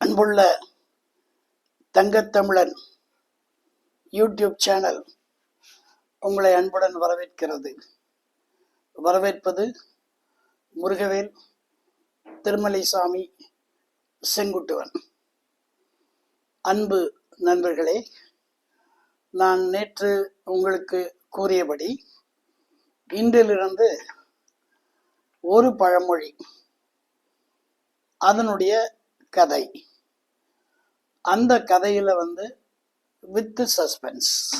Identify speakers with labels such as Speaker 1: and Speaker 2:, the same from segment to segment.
Speaker 1: அன்புள்ள Thangathamizhan YouTube channel உங்களை அன்புடன் வரவேற்கிறது. வரவேற்பது முருகவேல் திருமலைசாமி செங்குட்டுவன். அன்பு நண்பர்களே நான் நேற்று உங்களுக்கு கூறியபடி இன்றிலிருந்து ஒரு பழமொழி அதனுடைய கதை. அந்த கதையில வந்து வித் சஸ்பென்ஸ்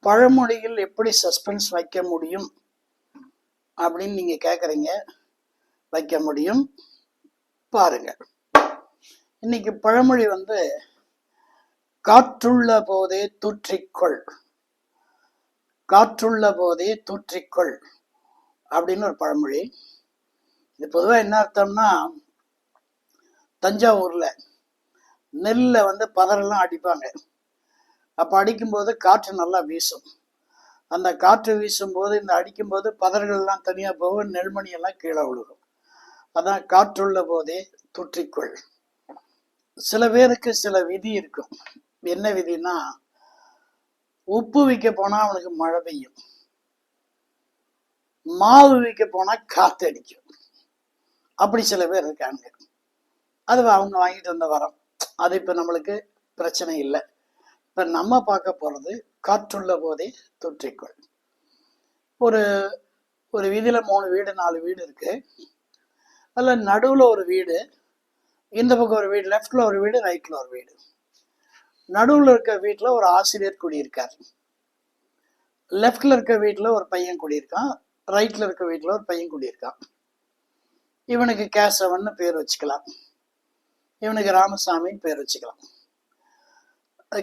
Speaker 1: பழமொழியில் எப்படி சஸ்பென்ஸ் வைக்க முடியும் அப்படின்னு நீங்க கேக்குறீங்க வைக்க முடியும். பாருங்க. இன்னைக்கு பழமொழி வந்து காற்றுள்ள போதே தூற்றிக்கொள். காற்றுள்ள போதே தூற்றிக்கொள் அப்படின்னு ஒரு பழமொழி. இது பொதுவாக என்ன அர்த்தம்னா தஞ்சாவூர்ல நெல்லில் வந்து பதரெல்லாம் அடிப்பாங்க. அப்போ அடிக்கும்போது காற்று நல்லா வீசும். அந்த காற்று வீசும்போது இந்த அடிக்கும்போது பதர்கள்லாம் தனியாக போகும் நெல்மணியெல்லாம் கீழே விழுகும். அதான் காற்றுள்ள போதே தூற்றிக்கொள். சில பேருக்கு சில விதி இருக்கும். என்ன விதினா உப்பு விற்க போனால் அவனுக்கு மழை பெய்யும். மாவு விற்க போனால் காற்று அடிக்கும். அப்படி சில பேர் இருக்காங்க. அது அவங்க வாங்கிட்டு வந்த வரம். அது இப்போ நம்மளுக்கு பிரச்சனை இல்லை. இப்போ நம்ம பார்க்க போகிறது காற்றுள்ள போதே தொற்றிக்கொள். ஒரு ஒரு வீதியில் மூணு வீடு நாலு வீடு இருக்குது அதில் நடுவில் ஒரு வீடு இந்த பக்கம் ஒரு வீடு லெஃப்டில் ஒரு வீடு ரைட்டில் ஒரு வீடு. நடுவில் இருக்க வீட்டில் ஒரு ஆசிரியர் குடியிருக்கார். லெஃப்டில் இருக்க வீட்டில் ஒரு பையன் குடியிருக்கான். ரைட்டில் இருக்க வீட்டில் ஒரு பையன் குடியிருக்கான். இவனுக்கு கேசவன் பேர் வச்சுக்கலாம். இவனுக்கு ராமசாமின்னு பேர் வச்சுக்கலாம்.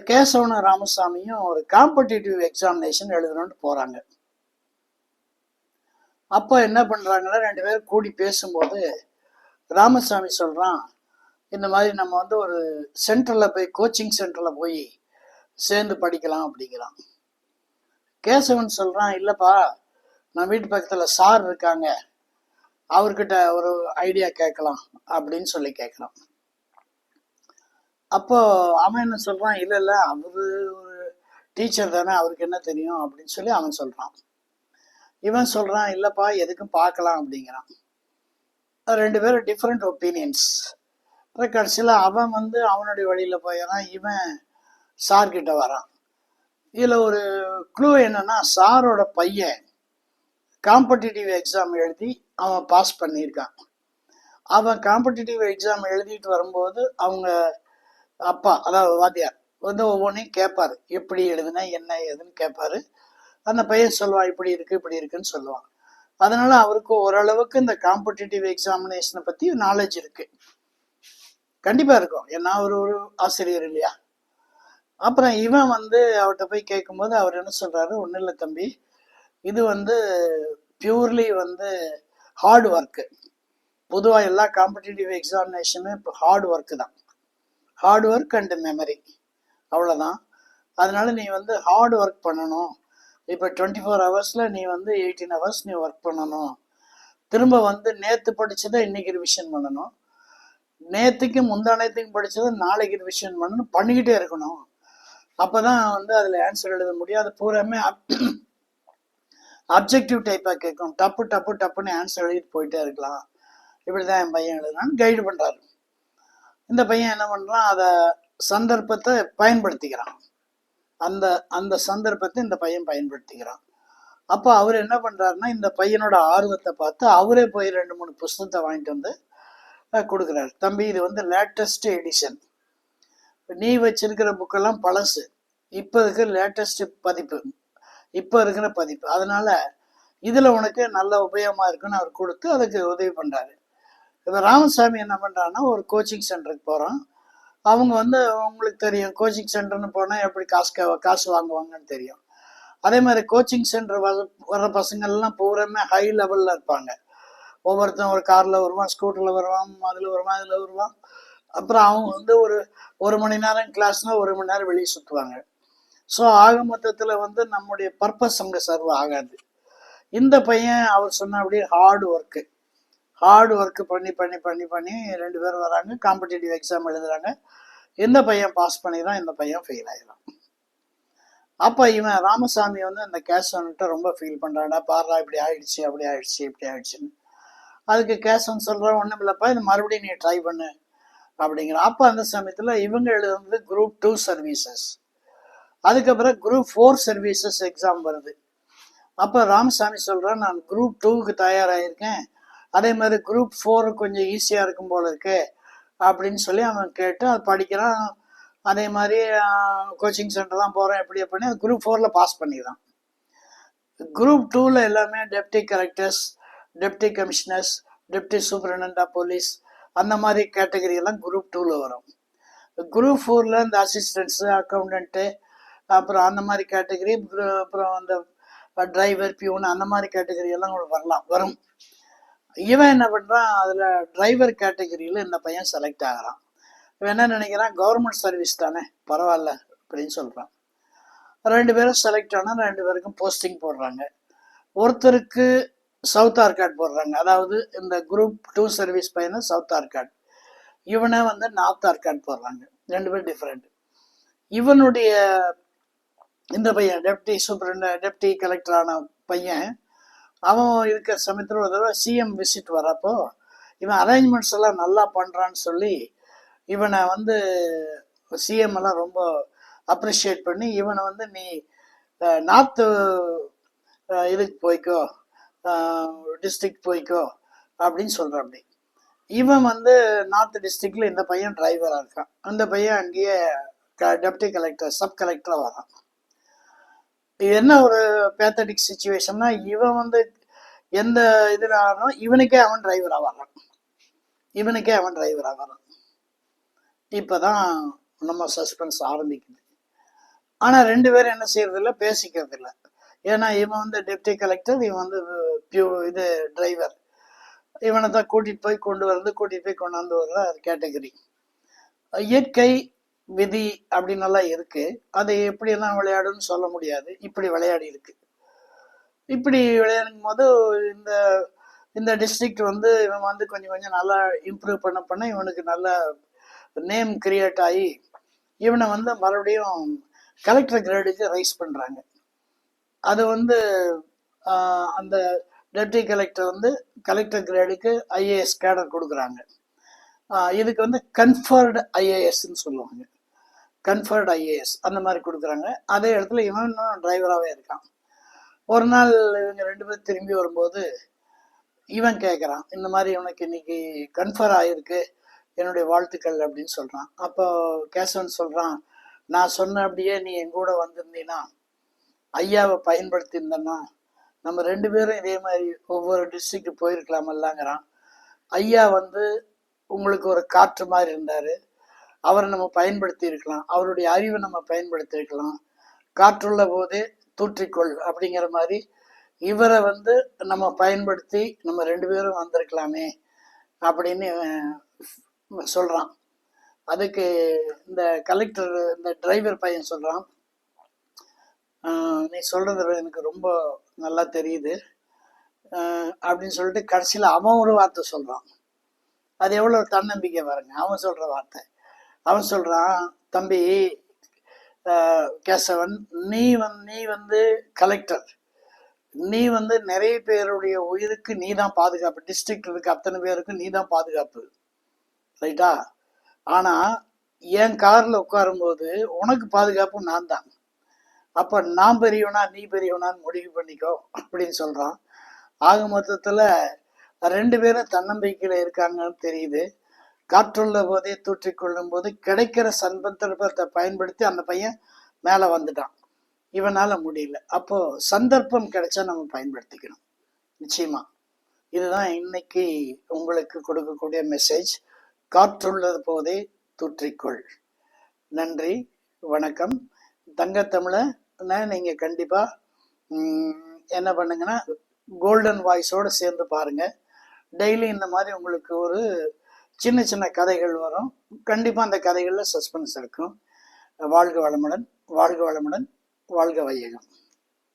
Speaker 1: கேசவனும் ராமசாமியும் ஒரு காம்படிட்டிவ் எக்ஸாமினேஷன் எழுதணும்னு போறாங்க. அப்போ என்ன பண்றாங்கன்னா ரெண்டு பேரும் கூடி பேசும்போது ராமசாமி சொல்றான் இந்த மாதிரி நம்ம வந்து ஒரு சென்டர்ல போய் கோச்சிங் சென்டர்ல போய் சேர்ந்து படிக்கலாம் அப்படிங்கிறான். கேசவன் சொல்றான் இல்லப்பா நான் வீட்டு பக்கத்துல சார் இருக்காங்க அவர்கிட்ட ஒரு ஐடியா கேட்கலாம் அப்படின்னு சொல்லி கேட்குறான் அப்போ அவன் என்ன சொல்கிறான் இல்லை இல்லை அவரு ஒரு டீச்சர் தானே அவருக்கு என்ன தெரியும்? அப்படின்னு சொல்லி அவன் சொல்கிறான் இவன் சொல்கிறான் இல்லைப்பா எதுக்கும் பார்க்கலாம் அப்படிங்கிறான். ரெண்டு பேரும் டிஃப்ரெண்ட் ஒப்பீனியன்ஸ் கடைசியில் அவன் வந்து அவனுடைய வழியில் போயிடறான் இவன் சார்கிட்ட வரான். இதில் ஒரு க்ளூ என்னன்னா சாரோட பையன் காம்படிட்டிவ் எக்ஸாம் எழுதி அவன் பாஸ் பண்ணியிருக்கான். அவன் காம்படிட்டிவ் எக்ஸாம் எழுதிட்டு வரும்போது அவங்க அப்பா அதாவது வாத்தியார் வந்து ஒவ்வொன்றையும் கேட்பாரு. எப்படி எழுதுனா என்ன ஏதுன்னு கேட்பாரு. அந்த பையன் சொல்லுவான் இப்படி இருக்கு இப்படி இருக்குன்னு சொல்லுவான். அதனால அவருக்கு ஓரளவுக்கு இந்த காம்படிட்டிவ் எக்ஸாமினேஷனை பத்தி நாலேஜ் இருக்கு. கண்டிப்பா இருக்கும். ஏன்னா அவர் ஒரு ஆசிரியர் இல்லையா? அப்புறம் இவன் வந்து அவர்கிட்ட போய் கேட்கும்போது அவர் என்ன சொல்றாரு? ஒன்றும் இல்லை தம்பி. இது வந்து பியூர்லி வந்து ஹார்ட் ஒர்க்கு பொதுவாக எல்லா காம்படிட்டிவ் எக்ஸாமினேஷனும் இப்போ ஹார்ட் ஒர்க்கு தான். ஹார்ட் ஒர்க் அண்டு மெமரி அவ்வளோதான் அதனால நீ வந்து ஹார்ட் ஒர்க் பண்ணணும். இப்போ டுவெண்ட்டி ஃபோர் ஹவர்ஸில் நீ வந்து எயிட்டீன் ஹவர்ஸ் நீ ஒர்க் பண்ணணும். திரும்ப வந்து நேற்று படித்ததை இன்னைக்கு ரிவிஷன் பண்ணணும். நேற்றுக்கு முந்தானத்துக்கும் படித்ததை நாளைக்கு ரிவிஷன் பண்ணணும். பண்ணிக்கிட்டே இருக்கணும். அப்போ தான் வந்து அதில் ஆன்சர் எழுத முடியும். அது பூராமே அப்ஜெக்டிவ் டைப்பாக கேட்கும். டப்பு டப்பு டப்புன்னு ஆன்சர் எழுதிட்டு போயிட்டே இருக்கலாம். இப்படி தான் என் பையன் எழுதுனான்னு கைடு பண்ணுறாரு இந்த பையன் என்ன பண்ணுறான் அதை சந்தர்ப்பத்தை பயன்படுத்திக்கிறான். அந்த அந்த சந்தர்ப்பத்தை இந்த பையன் பயன்படுத்திக்கிறான். அப்போ அவர் என்ன பண்ணுறாருன்னா இந்த பையனோட ஆர்வத்தை பார்த்து அவரே போய் ரெண்டு மூணு புஸ்தகத்தை வாங்கிட்டு வந்து கொடுக்குறாரு. தம்பி இது வந்து லேட்டஸ்ட் எடிஷன் நீ வச்சிருக்கிற புக்கெல்லாம் பழசு. இப்போ இருக்கிற லேட்டஸ்ட் பதிப்பு. இப்போ இருக்கிற பதிப்பு. அதனால இதில் உனக்கு நல்ல உபயோகமாக இருக்குன்னு அவர் கொடுத்து அதுக்கு உதவி பண்ணுறாரு இப்போ ராமசாமி என்ன பண்ணுறான்னா ஒரு கோச்சிங் சென்டருக்கு போகிறோம் அவங்க வந்து உங்களுக்கு தெரியும் கோச்சிங் சென்டர்னு போனால் எப்படி காசு காசு வாங்குவாங்கன்னு தெரியும். அதே மாதிரி கோச்சிங் சென்டர் வர வர பசங்கள்லாம் பூராமே ஹை லெவலில் இருப்பாங்க. ஒவ்வொருத்தன் ஒரு காரில் வருவான் ஸ்கூட்டரில் வருவான் அதில் வருவான் இதில் வருவான். அப்புறம் அவங்க வந்து ஒரு ஒரு மணி நேரம் கிளாஸ்னால் ஒரு மணி நேரம் வெளியே சுற்றுவாங்க ஸோ ஆக மொத்தத்தில் வந்து நம்முடைய பர்பஸ் அங்கே சர்வ் ஆகாது. இந்த பையன் அவர் சொன்ன அப்படியே ஹார்ட் ஒர்க்கு ஹார்ட் ஒர்க்கு பண்ணி பண்ணி பண்ணி பண்ணி ரெண்டு பேரும் வராங்க. காம்படிட்டிவ் எக்ஸாம் எழுதுறாங்க. இந்த பையன் பாஸ் பண்ணிடுறான். இந்த பையன் ஃபெயில் ஆயிடுறான். அப்போ இவன் ராமசாமி வந்து இந்த கேசவன்கிட்ட ரொம்ப ஃபீல் பண்ணுறான்டா பாரா இப்படி ஆயிடுச்சு அப்படி ஆயிடுச்சு இப்படி ஆயிடுச்சுன்னு. அதுக்கு கேசவன் சொல்கிறான் ஒன்றும் இல்லைப்பா இது மறுபடியும் நீ ட்ரை பண்ணு. அப்படிங்கிற அப்போ அந்த சமயத்தில் இவங்க எழுதுறது குரூப் டூ சர்வீசஸ் அதுக்கப்புறம் குரூப் ஃபோர் சர்வீசஸ் எக்ஸாம் வருது. அப்போ ராமசாமி சொல்கிறேன் நான் குரூப் டூவுக்கு தயாராகிருக்கேன் அதே மாதிரி குரூப் ஃபோர் கொஞ்சம் ஈஸியாக இருக்கும் போல இருக்கு அப்படின்னு சொல்லி அவன் கேட்டு அது படிக்கிறான். அதே மாதிரி கோச்சிங் சென்டர் தான் போகிறேன் எப்படி பண்ணி அது குரூப் ஃபோரில் பாஸ் பண்ணிடுறான். குரூப் டூவில் எல்லாமே deputy collectors deputy commissioners deputy superintendent police அந்த மாதிரி கேட்டகரியெல்லாம் குரூப் டூவில் வரும். குரூப் ஃபோரில் இந்த அசிஸ்டன்ட்ஸு அக்கௌண்ட்டு அப்புறம் அந்த மாதிரி கேட்டகரி அப்புறம் அந்த டிரைவர் பியூன் அந்த மாதிரி கேட்டகரி எல்லாம் வரலாம் வரும். இவன் என்ன பண்ணுறான் அதில் டிரைவர் கேட்டகரியில் இந்த பையன் செலக்ட் ஆகிறான். இவன் என்ன நினைக்கிறான் கவர்மெண்ட் சர்வீஸ் தானே பரவாயில்ல அப்படின்னு சொல்கிறான் ரெண்டு பேரும் செலக்ட் ஆனால் ரெண்டு பேருக்கும் போஸ்டிங் போடுறாங்க. ஒருத்தருக்கு சவுத் ஆர்காட் போடுறாங்க. அதாவது இந்த குரூப் டூ சர்வீஸ் பையனை சவுத் ஆர்காட் இவனை வந்து நார்த் ஆர்காட் போடுறாங்க. ரெண்டு பேரும் டிஃப்ரெண்ட் இவனுடைய இந்த பையன் டெப்டி சூப்பரண்ட் டெப்டி கலெக்டரான பையன். அவன் இருக்கிற சமயத்தில் ஒரு தடவை சிஎம் விசிட் வரப்போ இவன் அரேஞ்ச்மெண்ட்ஸ் எல்லாம் நல்லா பண்ணுறான்னு சொல்லி இவனை வந்து சிஎம் எல்லாம் ரொம்ப அப்ரிஷியேட் பண்ணி இவனை வந்து நீ நார்த்து இதுக்கு போய்க்கோ டிஸ்ட்ரிக்ட் போய்க்கோ அப்படின்னு சொல்கிறான் அப்படி இவன் வந்து நார்த் டிஸ்ட்ரிக்டில் இந்த பையன் டிரைவராக இருக்கான். அந்த பையன் அங்கேயே டெப்டி கலெக்டர் சப் கலெக்டராக வரான். இது என்ன ஒரு பேத்தட்டிக் சுச்சுவேஷன்னா இவன் வந்து எந்த இதில் ஆனாலும் இவனுக்கே அவன் டிரைவராக வரான் இவனுக்கே அவன் டிரைவராக இப்போ தான் நம்ம சஸ்பென்ஸ் ஆரம்பிக்குது. ஆனால் ரெண்டு பேரும் என்ன செய்யறதில்ல பேசிக்கிறது இல்லை ஏன்னா இவன் வந்து டெப்டி கலெக்டர் இவன் வந்து பியூ இது டிரைவர் இவனை தான் கூட்டிகிட்டு போய் கொண்டு வரது கூட்டிகிட்டு போய் கொண்டாந்து வர்ற கேட்டகரி இயற்கை விதி அப்படின்னு எல்லாம் இருக்கு. அதை எப்படியெல்லாம் விளையாடுன்னு சொல்ல முடியாது. இப்படி விளையாடி இருக்கு. இப்படி விளையாடும் போது இந்த இந்த டிஸ்ட்ரிக்ட் வந்து இவன் வந்து கொஞ்சம் கொஞ்சம் நல்லா இம்ப்ரூவ் பண்ண பண்ண இவனுக்கு நல்ல நேம் கிரியேட் ஆகி இவனை வந்து மறுபடியும் கலெக்டர் கிரேடுக்கு ரைஸ் பண்ணுறாங்க அது வந்து அந்த டெப்டி கலெக்டர் வந்து கலெக்டர் கிரேடுக்கு ஐஏஎஸ் கேடர் கொடுக்குறாங்க. இதுக்கு வந்து கன்ஃபர்டு ஐஏஎஸ்ன்னு சொல்லுவாங்க. கன்ஃபர்ட் ஐஏஎஸ் அந்த மாதிரி கொடுக்குறாங்க. அதே இடத்துல இவன் டிரைவராகவே இருக்கான். ஒரு நாள் இவங்க ரெண்டு பேரும் திரும்பி வரும்போது இவன் கேட்குறான் இந்த மாதிரி இவனுக்கு இன்னைக்கு கன்ஃபர் ஆகிருக்கு என்னுடைய வாழ்த்துக்கள் அப்படின்னு சொல்கிறான் அப்போ கேசவன் சொல்கிறான் நான் சொன்ன அப்படியே நீ என் கூட வந்திருந்தீன்னா ஐயாவை பயன்படுத்தியிருந்தேன்னா நம்ம ரெண்டு பேரும் இதே மாதிரி ஒவ்வொரு டிஸ்ட்ரிக்ட் போயிருக்கலாமல்லாங்கிறான். ஐயா வந்து உங்களுக்கு ஒரு காற்று மாதிரி இருந்தார். அவரை நம்ம பயன்படுத்தி இருக்கலாம் அவருடைய அறிவை நம்ம பயன்படுத்தி இருக்கலாம் காற்றுள்ள போதே தூற்றிக்கொள் அப்படிங்கிற மாதிரி இவரை வந்து நம்ம பயன்படுத்தி நம்ம ரெண்டு பேரும் வந்திருக்கலாமே அப்படின்னு சொல்கிறான் அதுக்கு இந்த கலெக்டர் இந்த டிரைவர் பையன் சொல்கிறான் நீ சொல்கிறது எனக்கு ரொம்ப நல்லா தெரியுது. அப்படின்னு சொல்லிட்டு கடைசியில் அவன் ஒரு வார்த்தை சொல்கிறான் அது எவ்வளோ தன்னம்பிக்கை பாருங்க. அவன் சொல்கிற வார்த்தை. அவன் சொல்கிறான் தம்பி கேசவன் நீ வந் நீ வந்து கலெக்டர் நீ வந்து நிறைய பேருடைய உயிருக்கு நீ தான் பாதுகாப்பு. டிஸ்ட்ரிக்ட் இருக்கு அத்தனை பேருக்கு நீ தான் பாதுகாப்பு. ரைட்டா ஆனா என் கார்ல உட்காரும்போது உனக்கு பாதுகாப்பு நான் தான். அப்ப நான் பெரியவனா நீ பெரியவனான்னு முடிவு பண்ணிக்கோ அப்படின்னு சொல்றான். ஆக மொத்தத்துல ரெண்டு பேரும் தன்னம்பிக்கையில இருக்காங்கன்னு தெரியுது. காற்றுள்ள போதே தூற்றிக்கொள்ளும் போது கிடைக்கிற சந்தர்ப்பத்தை பயன்படுத்தி அந்த பையன் மேலே வந்துட்டான். இவனால் முடியல. அப்போ சந்தர்ப்பம் கிடைச்சா நம்ம பயன்படுத்திக்கணும். நிச்சயமா. இதுதான் இன்னைக்கு உங்களுக்கு கொடுக்கக்கூடிய மெசேஜ் காற்றுள்ளது போதே தூற்றிக்கொள் நன்றி. வணக்கம். தங்கத்தமிழை நீங்கள் கண்டிப்பாக என்ன பண்ணுங்கன்னா கோல்டன் வாய்ஸோடு சேர்ந்து பாருங்கள் டெய்லி இந்த மாதிரி உங்களுக்கு ஒரு சின்ன சின்ன கதைகள் வரும். கண்டிப்பாக அந்த கதைகளில் சஸ்பென்ஸ் இருக்கும். வாழ்க வளமுடன் வாழ்க வளமுடன் வாழ்க வையகம்.